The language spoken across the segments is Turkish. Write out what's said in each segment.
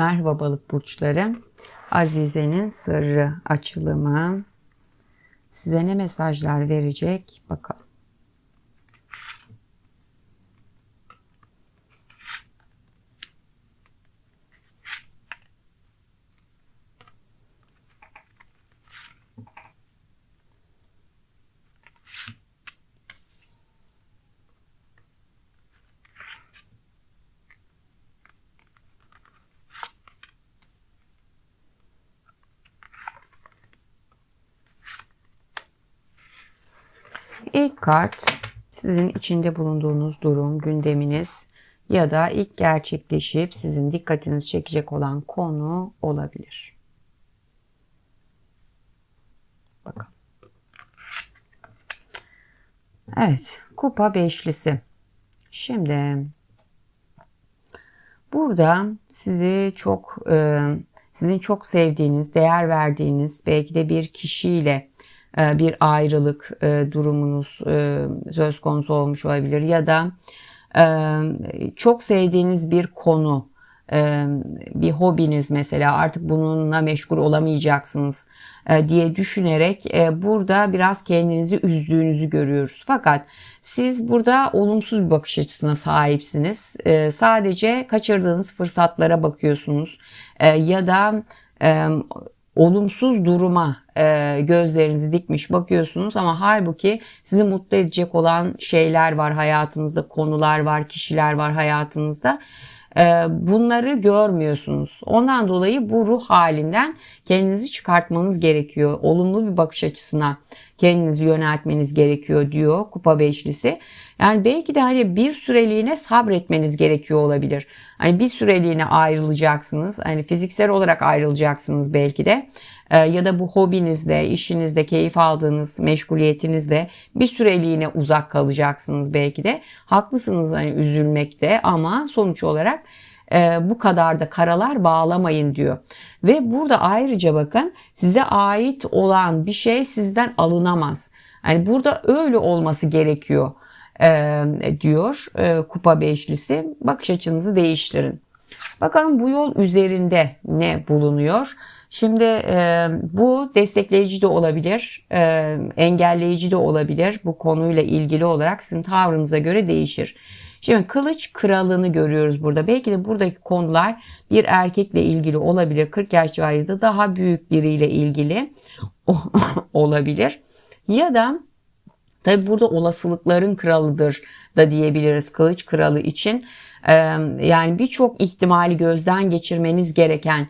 Merhaba balık burçları. Azize'nin sırrı açılımı size ne mesajlar verecek bakalım. İlk kart sizin içinde bulunduğunuz durum, gündeminiz ya da ilk gerçekleşip sizin dikkatinizi çekecek olan konu olabilir. Bakalım. Evet, kupa beşlisi. Şimdi burada sizi çok e, sizin çok sevdiğiniz, değer verdiğiniz belki de bir kişiyle bir ayrılık e, durumunuz e, söz konusu olmuş olabilir ya da çok sevdiğiniz bir konu bir hobiniz mesela artık bununla meşgul olamayacaksınız diye düşünerek burada biraz kendinizi üzdüğünüzü görüyoruz. Fakat siz burada olumsuz bir bakış açısına sahipsiniz. Sadece kaçırdığınız fırsatlara bakıyorsunuz ya da olumsuz duruma e, gözlerinizi dikmiş bakıyorsunuz ama halbuki sizi mutlu edecek olan şeyler var hayatınızda, konular var, kişiler var hayatınızda. E, bunları görmüyorsunuz. Ondan dolayı bu ruh halinden kendinizi çıkartmanız gerekiyor. Olumlu bir bakış açısına kendinizi yöneltmeniz gerekiyor diyor Kupa Beşlisi. Yani belki de hani bir süreliğine sabretmeniz gerekiyor olabilir. Hani bir süreliğine ayrılacaksınız. Hani fiziksel olarak ayrılacaksınız belki de. Ee, ya da bu hobinizde, işinizde, keyif aldığınız meşguliyetinizde bir süreliğine uzak kalacaksınız belki de. Haklısınız hani üzülmekte ama sonuç olarak e, bu kadar da karalar bağlamayın diyor. Ve burada ayrıca bakın size ait olan bir şey sizden alınamaz. Yani burada öyle olması gerekiyor e, diyor e, kupa beşlisi. Bakış açınızı değiştirin. Bakalım bu yol üzerinde ne bulunuyor? Şimdi e, bu destekleyici de olabilir, e, engelleyici de olabilir. Bu konuyla ilgili olarak sizin tavrınıza göre değişir. Şimdi kılıç kralını görüyoruz burada. Belki de buradaki konular bir erkekle ilgili olabilir. 40 yaş civarında daha büyük biriyle ilgili olabilir. Ya da tabi burada olasılıkların kralıdır da diyebiliriz kılıç kralı için. Yani birçok ihtimali gözden geçirmeniz gereken,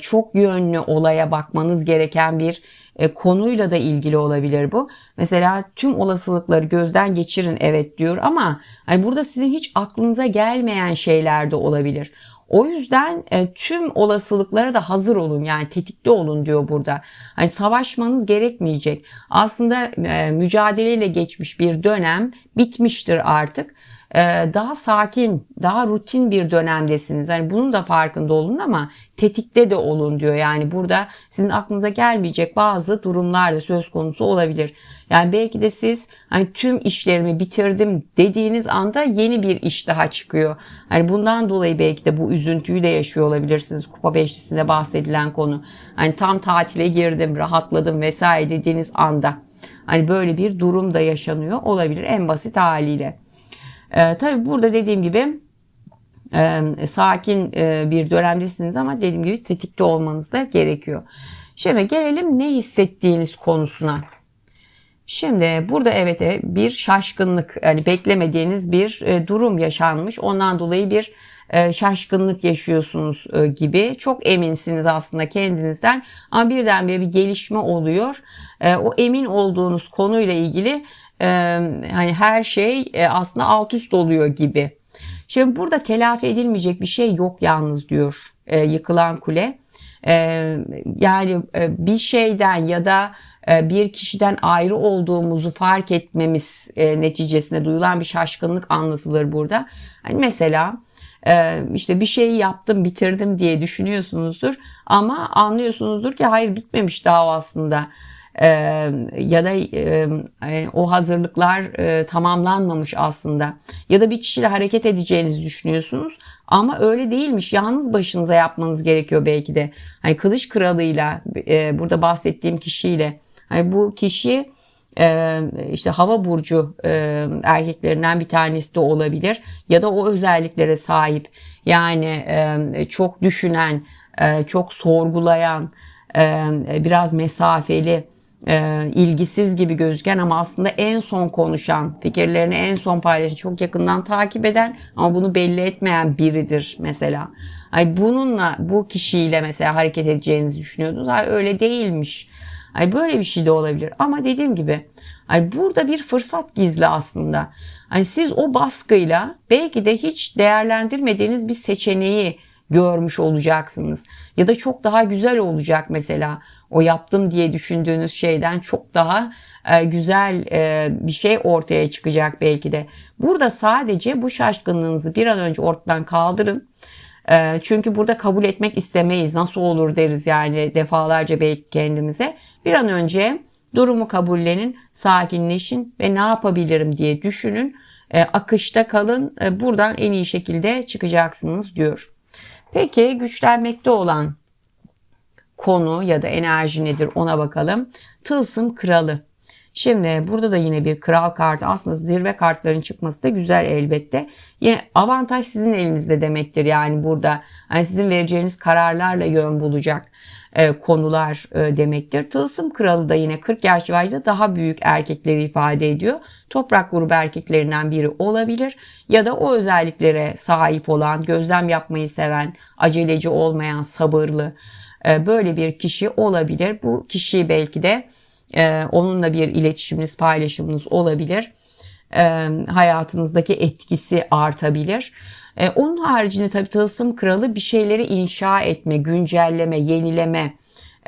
çok yönlü olaya bakmanız gereken bir e, konuyla da ilgili olabilir bu. Mesela tüm olasılıkları gözden geçirin evet diyor ama hani burada sizin hiç aklınıza gelmeyen şeyler de olabilir. O yüzden e, tüm olasılıklara da hazır olun yani tetikli olun diyor burada. Hani savaşmanız gerekmeyecek. Aslında e, mücadeleyle geçmiş bir dönem bitmiştir artık ee, daha sakin, daha rutin bir dönemdesiniz. Hani bunun da farkında olun ama tetikte de olun diyor. Yani burada sizin aklınıza gelmeyecek bazı durumlar da söz konusu olabilir. Yani belki de siz hani tüm işlerimi bitirdim dediğiniz anda yeni bir iş daha çıkıyor. Hani bundan dolayı belki de bu üzüntüyü de yaşıyor olabilirsiniz. Kupa beşlisinde bahsedilen konu. Hani tam tatile girdim, rahatladım vesaire dediğiniz anda. Hani böyle bir durum da yaşanıyor olabilir en basit haliyle. E, tabii burada dediğim gibi e, sakin e, bir dönemdesiniz ama dediğim gibi tetikte olmanız da gerekiyor. Şimdi gelelim ne hissettiğiniz konusuna. Şimdi burada evet e, bir şaşkınlık yani beklemediğiniz bir e, durum yaşanmış. Ondan dolayı bir e, şaşkınlık yaşıyorsunuz gibi. Çok eminsiniz aslında kendinizden ama birdenbire bir gelişme oluyor. O emin olduğunuz konuyla ilgili hani her şey aslında alt üst oluyor gibi. Şimdi burada telafi edilmeyecek bir şey yok yalnız diyor yıkılan kule. Yani bir şeyden ya da bir kişiden ayrı olduğumuzu fark etmemiz neticesinde duyulan bir şaşkınlık anlatılır burada. Hani mesela işte bir şeyi yaptım bitirdim diye düşünüyorsunuzdur ama anlıyorsunuzdur ki hayır bitmemiş daha aslında e, ya da e, o hazırlıklar e, tamamlanmamış aslında ya da bir kişiyle hareket edeceğinizi düşünüyorsunuz Ama öyle değilmiş. Yalnız başınıza yapmanız gerekiyor belki de. Hani kılıç kralıyla e, burada bahsettiğim kişiyle hani bu kişi e, işte hava burcu e, erkeklerinden bir tanesi de olabilir ya da o özelliklere sahip. Yani e, çok düşünen, e, çok sorgulayan, e, biraz mesafeli, e, ilgisiz gibi gözüken ama aslında en son konuşan, fikirlerini en son paylaşan, çok yakından takip eden ama bunu belli etmeyen biridir mesela. Ay bununla bu kişiyle mesela hareket edeceğinizi düşünüyordunuz. Ay öyle değilmiş. Ay böyle bir şey de olabilir. Ama dediğim gibi ay burada bir fırsat gizli aslında. Hani siz o baskıyla belki de hiç değerlendirmediğiniz bir seçeneği görmüş olacaksınız. Ya da çok daha güzel olacak mesela. O yaptım diye düşündüğünüz şeyden çok daha e, güzel e, bir şey ortaya çıkacak belki de. Burada sadece bu şaşkınlığınızı bir an önce ortadan kaldırın. E, çünkü burada kabul etmek istemeyiz. Nasıl olur deriz yani defalarca belki kendimize. Bir an önce durumu kabullenin, sakinleşin ve ne yapabilirim diye düşünün. Akışta kalın. Buradan en iyi şekilde çıkacaksınız diyor. Peki güçlenmekte olan konu ya da enerji nedir ona bakalım. Tılsım kralı. Şimdi burada da yine bir kral kartı aslında zirve kartların çıkması da güzel elbette. Yine avantaj sizin elinizde demektir yani burada. Yani sizin vereceğiniz kararlarla yön bulacak e, konular e, demektir. Tılsım kralı da yine 40 yaş civarında daha büyük erkekleri ifade ediyor. Toprak grubu erkeklerinden biri olabilir ya da o özelliklere sahip olan, gözlem yapmayı seven, aceleci olmayan, sabırlı böyle bir kişi olabilir. Bu kişi belki de e, onunla bir iletişiminiz, paylaşımınız olabilir. E, hayatınızdaki etkisi artabilir. E, onun haricinde tabii tılsım kralı bir şeyleri inşa etme, güncelleme, yenileme,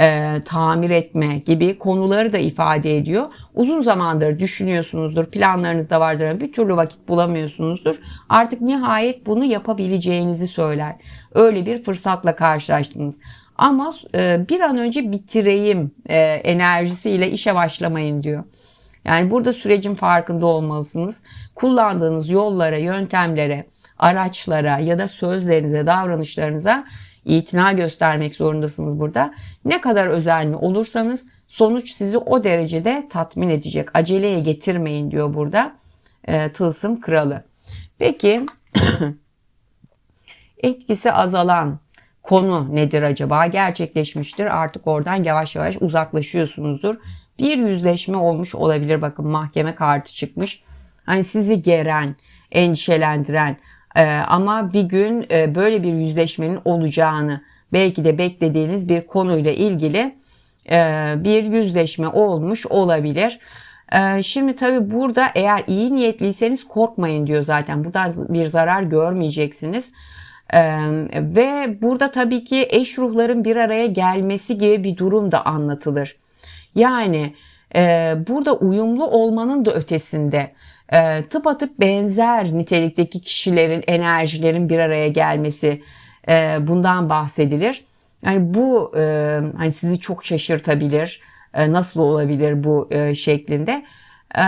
e, tamir etme gibi konuları da ifade ediyor. Uzun zamandır düşünüyorsunuzdur, planlarınız da vardır ama bir türlü vakit bulamıyorsunuzdur. Artık nihayet bunu yapabileceğinizi söyler. Öyle bir fırsatla karşılaştınız. Ama e, bir an önce bitireyim e, enerjisiyle işe başlamayın diyor. Yani burada sürecin farkında olmalısınız. Kullandığınız yollara, yöntemlere, araçlara ya da sözlerinize, davranışlarınıza itina göstermek zorundasınız burada. Ne kadar özenli olursanız sonuç sizi o derecede tatmin edecek. Aceleye getirmeyin diyor burada e, tılsım kralı. Peki etkisi azalan konu nedir acaba? Gerçekleşmiştir. Artık oradan yavaş yavaş uzaklaşıyorsunuzdur. Bir yüzleşme olmuş olabilir. Bakın mahkeme kartı çıkmış. Hani sizi geren, endişelendiren, ee, ama bir gün e, böyle bir yüzleşmenin olacağını belki de beklediğiniz bir konuyla ilgili e, bir yüzleşme olmuş olabilir. Ee, şimdi tabi burada eğer iyi niyetliyseniz korkmayın diyor zaten. Buradan bir zarar görmeyeceksiniz. Ee, ve burada tabii ki eş ruhların bir araya gelmesi gibi bir durum da anlatılır. Yani e, burada uyumlu olmanın da ötesinde e, tıpatıp benzer nitelikteki kişilerin, enerjilerin bir araya gelmesi e, bundan bahsedilir. Yani bu e, hani sizi çok şaşırtabilir. E, nasıl olabilir bu e, şeklinde. E,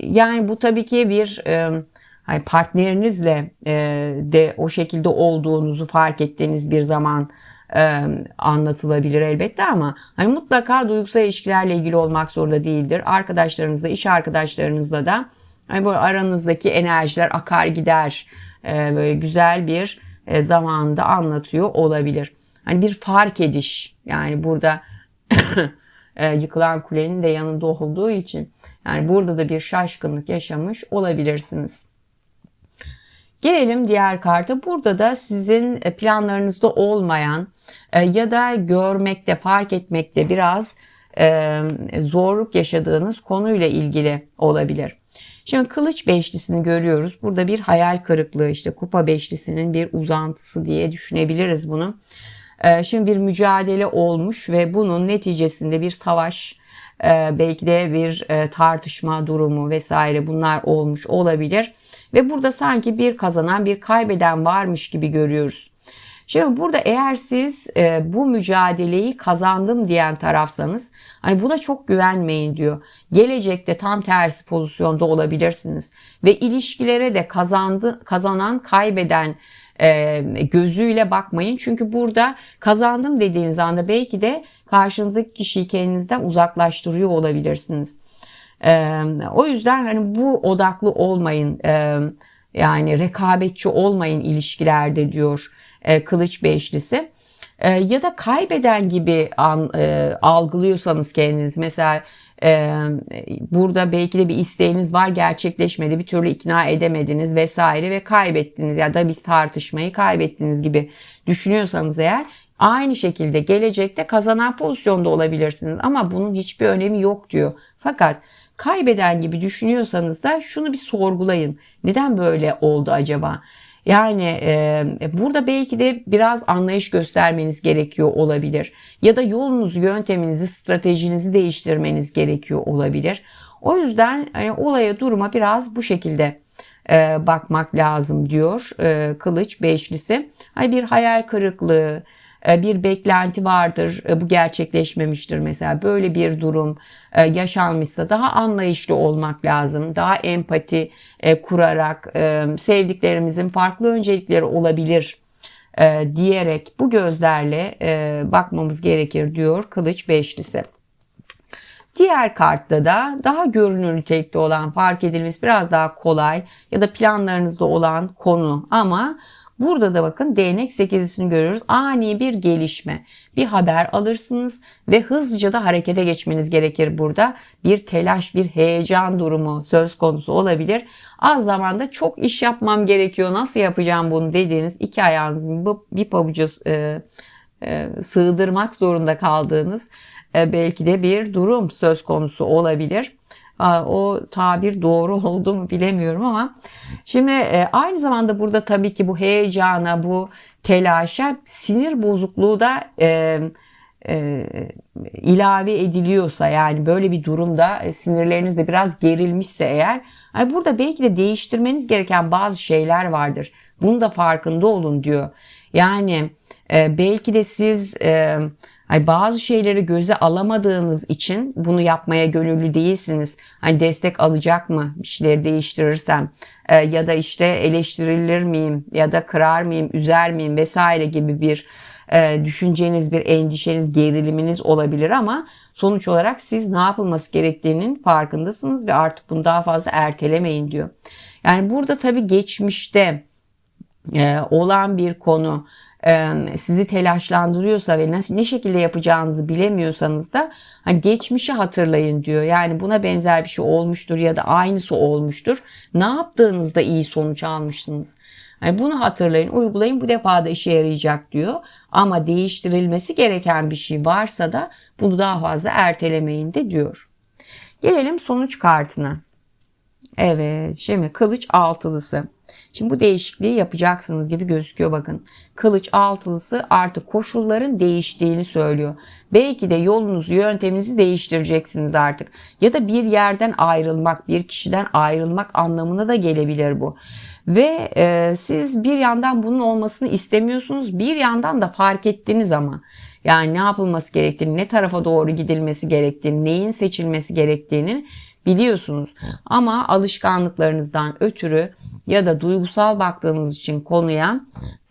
yani bu tabii ki bir e, hani partnerinizle e, de o şekilde olduğunuzu fark ettiğiniz bir zaman e, anlatılabilir elbette ama hani mutlaka duygusal ilişkilerle ilgili olmak zorunda değildir. Arkadaşlarınızla, iş arkadaşlarınızla da Hani böyle aranızdaki enerjiler akar gider. Ee, böyle güzel bir e, zamanda anlatıyor olabilir. Hani bir fark ediş yani burada e, yıkılan kulenin de yanında olduğu için yani burada da bir şaşkınlık yaşamış olabilirsiniz. Gelelim diğer karta. Burada da sizin e, planlarınızda olmayan e, ya da görmekte, fark etmekte biraz e, zorluk yaşadığınız konuyla ilgili olabilir. Şimdi kılıç beşlisini görüyoruz. Burada bir hayal kırıklığı işte kupa beşlisinin bir uzantısı diye düşünebiliriz bunu. Şimdi bir mücadele olmuş ve bunun neticesinde bir savaş belki de bir tartışma durumu vesaire bunlar olmuş olabilir. Ve burada sanki bir kazanan bir kaybeden varmış gibi görüyoruz. Şimdi burada eğer siz e, bu mücadeleyi kazandım diyen tarafsanız hani buna çok güvenmeyin diyor. Gelecekte tam tersi pozisyonda olabilirsiniz ve ilişkilere de kazandı kazanan kaybeden e, gözüyle bakmayın. Çünkü burada kazandım dediğiniz anda belki de karşınızdaki kişiyi kendinizden uzaklaştırıyor olabilirsiniz. E, o yüzden hani bu odaklı olmayın. E, yani rekabetçi olmayın ilişkilerde diyor e, Kılıç Beşlisi. E, ya da kaybeden gibi an, e, algılıyorsanız kendiniz mesela burada belki de bir isteğiniz var gerçekleşmedi bir türlü ikna edemediniz vesaire ve kaybettiniz ya da bir tartışmayı kaybettiniz gibi düşünüyorsanız eğer aynı şekilde gelecekte kazanan pozisyonda olabilirsiniz ama bunun hiçbir önemi yok diyor. Fakat kaybeden gibi düşünüyorsanız da şunu bir sorgulayın. Neden böyle oldu acaba? Yani e, burada belki de biraz anlayış göstermeniz gerekiyor olabilir. Ya da yolunuzu, yönteminizi, stratejinizi değiştirmeniz gerekiyor olabilir. O yüzden e, olaya, duruma biraz bu şekilde e, bakmak lazım diyor e, Kılıç Beşlisi. Hani bir hayal kırıklığı, bir beklenti vardır e, bu gerçekleşmemiştir mesela böyle bir durum e, yaşanmışsa daha anlayışlı olmak lazım daha empati kurarak sevdiklerimizin farklı öncelikleri olabilir diyerek bu gözlerle bakmamız gerekir diyor Kılıç Beşlisi. Diğer kartta da daha görünür nitelikte olan fark edilmesi biraz daha kolay ya da planlarınızda olan konu ama Burada da bakın değnek sekizisini görüyoruz. Ani bir gelişme, bir haber alırsınız ve hızlıca da harekete geçmeniz gerekir burada. Bir telaş, bir heyecan durumu söz konusu olabilir. Az zamanda çok iş yapmam gerekiyor, nasıl yapacağım bunu dediğiniz iki ayağınızı bir pabucu e, e, sığdırmak zorunda kaldığınız e, belki de bir durum söz konusu olabilir o tabir doğru oldu mu bilemiyorum ama şimdi e, aynı zamanda burada tabii ki bu heyecana, bu telaşa sinir bozukluğu da e, e, ilave ediliyorsa yani böyle bir durumda e, sinirleriniz de biraz gerilmişse eğer burada belki de değiştirmeniz gereken bazı şeyler vardır. Bunu da farkında olun diyor. Yani e, belki de siz e, Hani bazı şeyleri göze alamadığınız için bunu yapmaya gönüllü değilsiniz. Hani destek alacak mı bir şeyleri değiştirirsem ee, ya da işte eleştirilir miyim ya da kırar mıyım, üzer miyim vesaire gibi bir e, düşünceniz, bir endişeniz, geriliminiz olabilir ama sonuç olarak siz ne yapılması gerektiğinin farkındasınız ve artık bunu daha fazla ertelemeyin diyor. Yani burada tabii geçmişte e, olan bir konu sizi telaşlandırıyorsa ve ne şekilde yapacağınızı bilemiyorsanız da hani geçmişi hatırlayın diyor. Yani buna benzer bir şey olmuştur ya da aynısı olmuştur. Ne yaptığınızda iyi sonuç almıştınız. Yani bunu hatırlayın, uygulayın. Bu defa da işe yarayacak diyor. Ama değiştirilmesi gereken bir şey varsa da bunu daha fazla ertelemeyin de diyor. Gelelim sonuç kartına. Evet, şimdi kılıç altılısı. Şimdi bu değişikliği yapacaksınız gibi gözüküyor bakın. Kılıç altılısı artık koşulların değiştiğini söylüyor. Belki de yolunuzu, yönteminizi değiştireceksiniz artık. Ya da bir yerden ayrılmak, bir kişiden ayrılmak anlamına da gelebilir bu. Ve e, siz bir yandan bunun olmasını istemiyorsunuz, bir yandan da fark ettiniz ama. Yani ne yapılması gerektiğini, ne tarafa doğru gidilmesi gerektiğini, neyin seçilmesi gerektiğini biliyorsunuz. Ama alışkanlıklarınızdan ötürü ya da duygusal baktığınız için konuya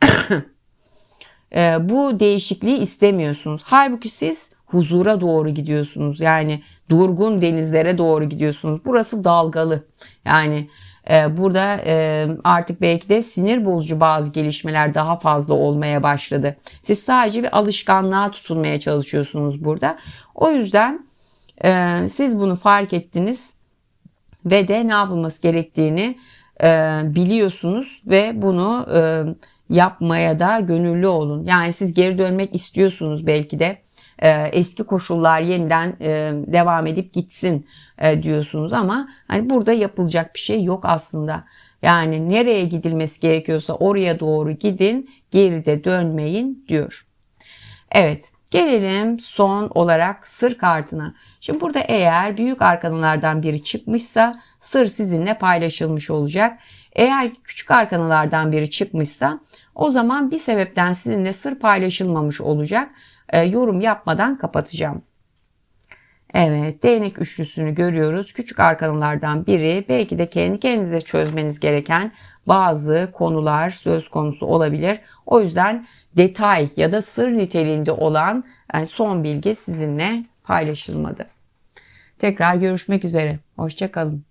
e, bu değişikliği istemiyorsunuz. Halbuki siz huzura doğru gidiyorsunuz. Yani durgun denizlere doğru gidiyorsunuz. Burası dalgalı. Yani e, burada e, artık belki de sinir bozucu bazı gelişmeler daha fazla olmaya başladı. Siz sadece bir alışkanlığa tutunmaya çalışıyorsunuz burada. O yüzden e, siz bunu fark ettiniz ve de ne yapılması gerektiğini e, biliyorsunuz ve bunu e, yapmaya da gönüllü olun. Yani siz geri dönmek istiyorsunuz belki de e, eski koşullar yeniden e, devam edip gitsin e, diyorsunuz ama hani burada yapılacak bir şey yok aslında. Yani nereye gidilmesi gerekiyorsa oraya doğru gidin, geride dönmeyin diyor. Evet, Gelelim son olarak sır kartına. Şimdi burada eğer büyük arkanalardan biri çıkmışsa sır sizinle paylaşılmış olacak. Eğer küçük arkanalardan biri çıkmışsa o zaman bir sebepten sizinle sır paylaşılmamış olacak. E, yorum yapmadan kapatacağım. Evet, değnek üçlüsünü görüyoruz. Küçük arkanalardan biri belki de kendi kendinize çözmeniz gereken bazı konular söz konusu olabilir. O yüzden detay ya da sır niteliğinde olan yani son bilgi sizinle paylaşılmadı. Tekrar görüşmek üzere. Hoşçakalın.